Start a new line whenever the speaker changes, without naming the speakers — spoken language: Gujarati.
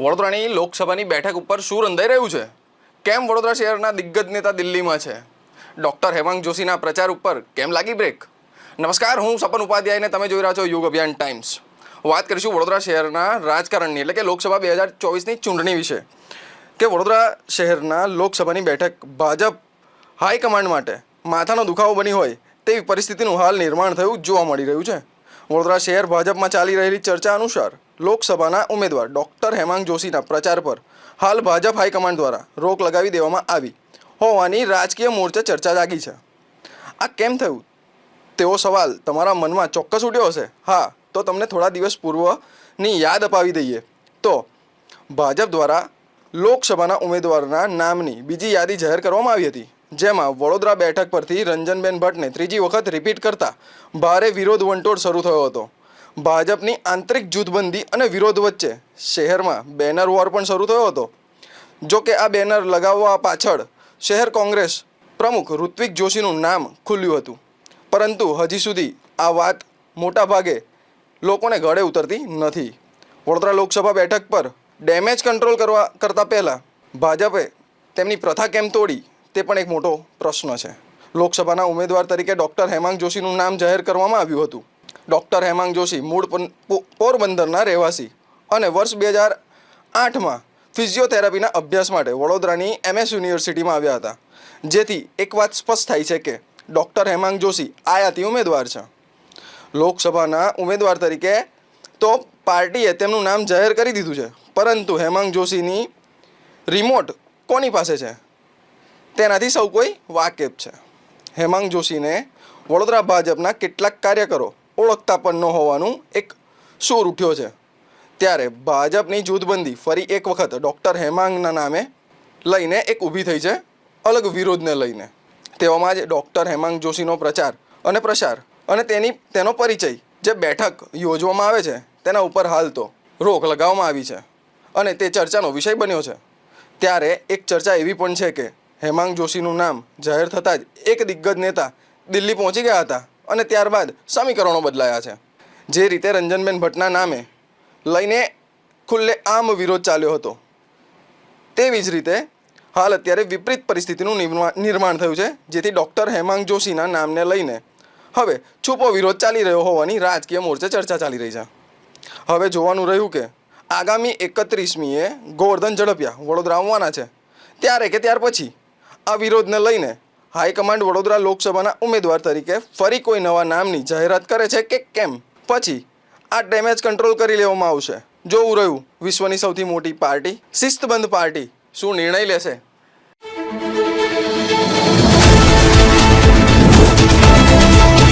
વડોદરાની લોકસભાની બેઠક ઉપર શું રંધાઈ રહ્યું છે? કેમ વડોદરા શહેરના દિગ્ગજ નેતા દિલ્હીમાં છે? ડૉક્ટર હેમાંગ જોશીના પ્રચાર ઉપર કેમ લાગી બ્રેક? નમસ્કાર, હું સપન ઉપાધ્યાયને તમે જોઈ રહ્યા છો યુગ અભિયાન ટાઈમ્સ. વાત કરીશું વડોદરા શહેરના રાજકારણની, એટલે કે લોકસભા બે હજાર ચોવીસની ચૂંટણી વિશે. કે વડોદરા શહેરના લોકસભાની બેઠક ભાજપ હાઈકમાન્ડ માટે માથાનો દુખાવો બની હોય તેવી પરિસ્થિતિનું હાલ નિર્માણ થયું જોવા મળી રહ્યું છે. વડોદરા શહેર ભાજપમાં ચાલી રહેલી ચર્ચા અનુસાર લોકસભાના ઉમેદવાર ડૉક્ટર હેમાંગ જોશીના પ્રચાર પર હાલ ભાજપ હાઈકમાન્ડ દ્વારા રોક લગાવી દેવામાં આવી હોવાની રાજકીય મોરચે ચર્ચા જાગી છે. આ કેમ થયું? તેવો સવાલ તમારા મનમાં ચોક્કસ ઉઠ્યો હશે. હા, તો તમને થોડા દિવસ પૂર્વની યાદ અપાવી દઈએ. તો, ભાજપ દ્વારા લોકસભાના ઉમેદવારના નામની બીજી યાદી જાહેર કરવામાં આવી હતી, જેમાં વડોદરા બેઠક પરથી રંજનબેન ભટ્ટને ત્રીજી વખત રિપીટ કરતા ભારે વિરોધ વંટોળ શરૂ થયો હતો. ભાજપની આંતરિક જૂથબંધી અને વિરોધ વચ્ચે શહેરમાં બેનર વોર પણ શરૂ થયો હતો. જો કે આ બેનર લગાવવા પાછળ શહેર કોંગ્રેસ પ્રમુખ ઋત્વિક જોશીનું નામ ખુલ્યું હતું. પરંતુ હજી સુધી આ વાત મોટાભાગે લોકોને ગળે ઉતરતી નથી. વડોદરા લોકસભા બેઠક પર ડેમેજ કંટ્રોલ કરવા કરતાં પહેલાં ભાજપે તેમની પ્રથા કેમ તોડી તે પણ એક મોટો પ્રશ્ન છે. લોકસભાના ઉમેદવાર તરીકે ડૉક્ટર હેમાંગ જોશીનું નામ જાહેર કરવામાં આવ્યું હતું. ડૉક્ટર હેમાંગ જોશી મૂળ પોરબંદરના રહેવાસી અને વર્ષ બે હજાર આઠમાં ફિઝિયોથેરાપીના અભ્યાસ માટે વડોદરાની એમએસ યુનિવર્સિટીમાં આવ્યા હતા. જેથી એક વાત સ્પષ્ટ થાય છે કે ડૉક્ટર હેમાંગ જોશી આયાતી ઉમેદવાર છે. લોકસભાના ઉમેદવાર તરીકે તો પાર્ટીએ તેમનું નામ જાહેર કરી દીધું છે, પરંતુ હેમાંગ જોશીની રિમોટ કોની પાસે છે? તેનાથી સૌ કોઈ વાકેફ છે. હેમાંગ જોશીને વડોદરા ભાજપના કેટલાક કાર્યકરો ઓળખતા પણ ન હોવાનું એક સૂર ઉઠ્યો છે. ત્યારે ભાજપની જૂથબંધી ફરી એક વખત ડૉક્ટર હેમાંગના નામે લઈને એક ઊભી થઈ છે, અલગ વિરોધને લઈને. તેવામાં જ ડૉક્ટર હેમાંગ જોશીનો પ્રચાર અને પ્રસાર અને તેની, તેનો પરિચય જે બેઠક યોજવામાં આવે છે, તેના ઉપર હાલ તો રોક લગાવવામાં આવી છે અને તે ચર્ચાનો વિષય બન્યો છે. ત્યારે એક ચર્ચા એવી પણ છે કે હેમાંગ જોશીનું નામ જાહેર થતાં જ એક દિગ્ગજ નેતા દિલ્હી પહોંચી ગયા હતા. અને ત્યારબાદ સમીકરણો બદલાયા છે. જે રીતે રંજનબેન ભટ્ટના નામે લઈને ખુલ્લે આમ વિરોધ ચાલ્યો હતો. તેવી જ રીતે હાલ અત્યારે વિપરીત પરિસ્થિતિનું નિર્મા- નિર્માણ થયું છે, જેથી ડૉક્ટર હેમાંગ જોશીના નામને લઈને હવે છૂપો વિરોધ ચાલી રહ્યો હોવાની રાજકીય મોરચે ચર્ચા ચાલી રહી છે. હવે જોવાનું રહ્યું કે આગામી એકત્રીસમીએ ગોવર્ધન ઝડપિયા, વડોદરા આવવાના છે. ત્યારે કે ત્યાર પછી આ વિરોધને લઈને હાઈકમાન્ડ વડોદરા લોકસભાના ઉમેદવાર તરીકે ફરી કોઈ નવા નામની જાહેરાત કરે છે કે કેમ? પછી આ ડેમેજ કંટ્રોલ કરી લેવામાં આવશે. જોવું રહ્યું, વિશ્વની સૌથી મોટી પાર્ટી, શિસ્તબંધ પાર્ટી, શું નિર્ણય લેશે?